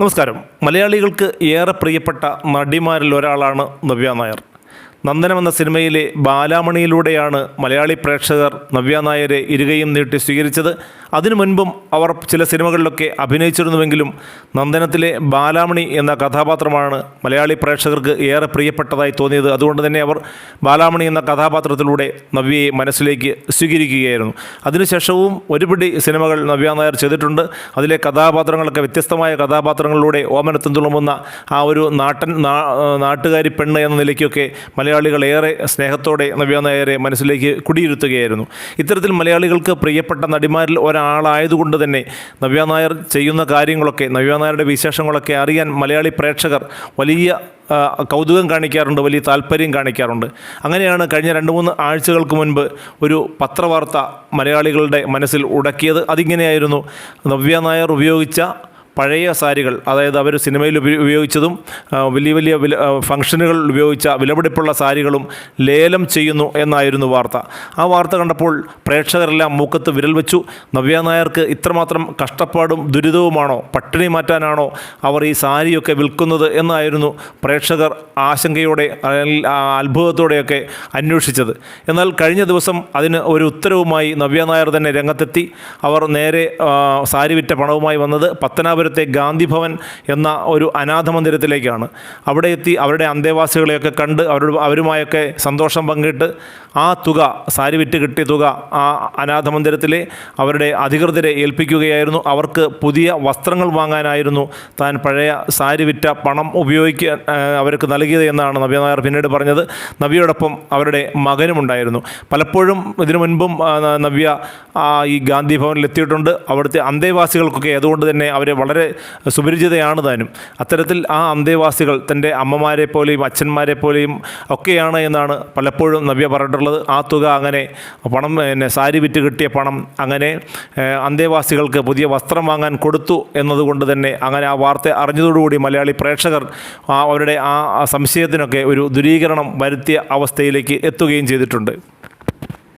നമസ്കാരം. മലയാളികൾക്ക് ഏറെ പ്രിയപ്പെട്ട നടിമാരിൽ ഒരാളാണ് നവ്യ നായർ. നന്ദനം എന്ന സിനിമയിലെ ബാലാമണിയിലൂടെയാണ് മലയാളി പ്രേക്ഷകർ നവ്യ നായരെ ഇരുകയും നീട്ടി സ്വീകരിച്ചത്. അതിനു മുൻപും അവർ ചില സിനിമകളിലൊക്കെ അഭിനയിച്ചിരുന്നുവെങ്കിലും നന്ദനത്തിലെ ബാലാമണി എന്ന കഥാപാത്രമാണ് മലയാളി പ്രേക്ഷകർക്ക് ഏറെ പ്രിയപ്പെട്ടതായി തോന്നിയത്. അതുകൊണ്ട് തന്നെ അവർ ബാലാമണി എന്ന കഥാപാത്രത്തിലൂടെ നവ്യയെ മനസ്സിലേക്ക് സ്വീകരിക്കുകയായിരുന്നു. അതിനുശേഷവും ഒരുപിടി സിനിമകൾ നവ്യ നായർ ചെയ്തിട്ടുണ്ട്. അതിലെ കഥാപാത്രങ്ങളൊക്കെ വ്യത്യസ്തമായ കഥാപാത്രങ്ങളിലൂടെ ഓമനത്തും തുളുമ്പുന്ന ആ ഒരു നാട്ടൻ നാട്ടുകാരി പെണ്ണ് എന്ന നിലയ്ക്കൊക്കെ മലയാളികൾ ഏറെ സ്നേഹത്തോടെ നവ്യ നായരെ മനസ്സിലേക്ക് കുടിയിരുത്തുകയായിരുന്നു. ഇത്തരത്തിൽ മലയാളികൾക്ക് പ്രിയപ്പെട്ട നടിമാരിൽ ഒരാളായതുകൊണ്ട് തന്നെ നവ്യ നായർ ചെയ്യുന്ന കാര്യങ്ങളൊക്കെ നവ്യ നായരുടെ വിശേഷങ്ങളൊക്കെ അറിയാൻ മലയാളി പ്രേക്ഷകർ വലിയ കൗതുകം കാണിക്കാറുണ്ട് വലിയ താല്പര്യം കാണിക്കാറുണ്ട്. അങ്ങനെയാണ് കഴിഞ്ഞ രണ്ട് മൂന്ന് ആഴ്ചകൾക്ക് മുൻപ് ഒരു പത്രവാർത്ത മലയാളികളുടെ മനസ്സിൽ ഉടക്കിയത്. അതിങ്ങനെയായിരുന്നു നവ്യ നായർ ഉപയോഗിച്ച പഴയ സാരികൾ അതായത് അവർ സിനിമയിൽ ഉപയോഗിച്ചതും വലിയ വലിയ വില ആ, ഉപയോഗിച്ച വിലപിടിപ്പുള്ള സാരികളും ലേലം ചെയ്യുന്നു എന്നായിരുന്നു വാർത്ത. ആ വാർത്ത കണ്ടപ്പോൾ പ്രേക്ഷകരെല്ലാം മൂക്കത്ത് വിരൽ വെച്ചു. നവ്യ നായർക്ക് ഇത്രമാത്രം കഷ്ടപ്പാടും ദുരിതവുമാണോ? പട്ടിണി മാറ്റാനാണോ അവർ ഈ സാരിയൊക്കെ വിൽക്കുന്നത് എന്നായിരുന്നു പ്രേക്ഷകർ ആശങ്കയോടെ അത്ഭുതത്തോടെയൊക്കെ അന്വേഷിച്ചത്. എന്നാൽ കഴിഞ്ഞ ദിവസം അതിന് ഒരു ഉത്തരവുമായി നവ്യ നായർ തന്നെ രംഗത്തെത്തി. അവർ നേരെ സാരി വിറ്റ പണവുമായി വന്നത് പത്തനാപുരത്തെ ഗാന്ധി ഭവൻ എന്ന ഒരു അനാഥ മന്ദിരത്തിലേക്കാണ്. അവിടെ എത്തി അവരുടെ അന്തേവാസികളെയൊക്കെ കണ്ട് അവരോട് അവരുമായൊക്കെ സന്തോഷം പങ്കിട്ട് ആ തുക സാരി വിറ്റ് കിട്ടിയ തുക ആ അനാഥ മന്ദിരത്തിലെ അവരുടെ അധികൃതരെ ഏൽപ്പിക്കുകയായിരുന്നു. അവർക്ക് പുതിയ വസ്ത്രങ്ങൾ വാങ്ങാനായിരുന്നു താൻ പഴയ സാരി വിറ്റ പണം ഉപയോഗിക്കാൻ അവർക്ക് നൽകിയത് എന്നാണ് നബി നായർ പിന്നീട് പറഞ്ഞത്. നബിയോടൊപ്പം അവരുടെ മകനുമുണ്ടായിരുന്നു പലപ്പോഴും ഇതിനു മുൻപും നബിയ ഈ ഗാന്ധി ഭവനിൽ എത്തിയിട്ടുണ്ട് അവിടുത്തെ അന്തേവാസികൾക്കൊക്കെ അതുകൊണ്ട് തന്നെ അവരെ വളരെ സുപരിചിതയാണ് താനും. അത്തരത്തിൽ ആ അന്തേവാസികൾ തന്റെ അമ്മമാരെ പോലെയും അച്ഛന്മാരെ പോലെയും ഒക്കെയാണ് എന്നാണ് പലപ്പോഴും നവ്യ പറഞ്ഞിട്ടുള്ളത്. ആ തുക അങ്ങനെ പണം പിന്നെ സാരി വിറ്റ് കിട്ടിയ പണം അങ്ങനെ അന്തേവാസികൾക്ക് പുതിയ വസ്ത്രം വാങ്ങാൻ കൊടുത്തു എന്നതുകൊണ്ട് തന്നെ അങ്ങനെ ആ വാർത്ത അറിഞ്ഞതോടുകൂടി മലയാളി പ്രേക്ഷകർ അവരുടെ ആ സംശയത്തിനൊക്കെ ഒരു ദുരീകരണം വരുത്തിയ അവസ്ഥയിലേക്ക് എത്തുകയും ചെയ്തിട്ടുണ്ട്.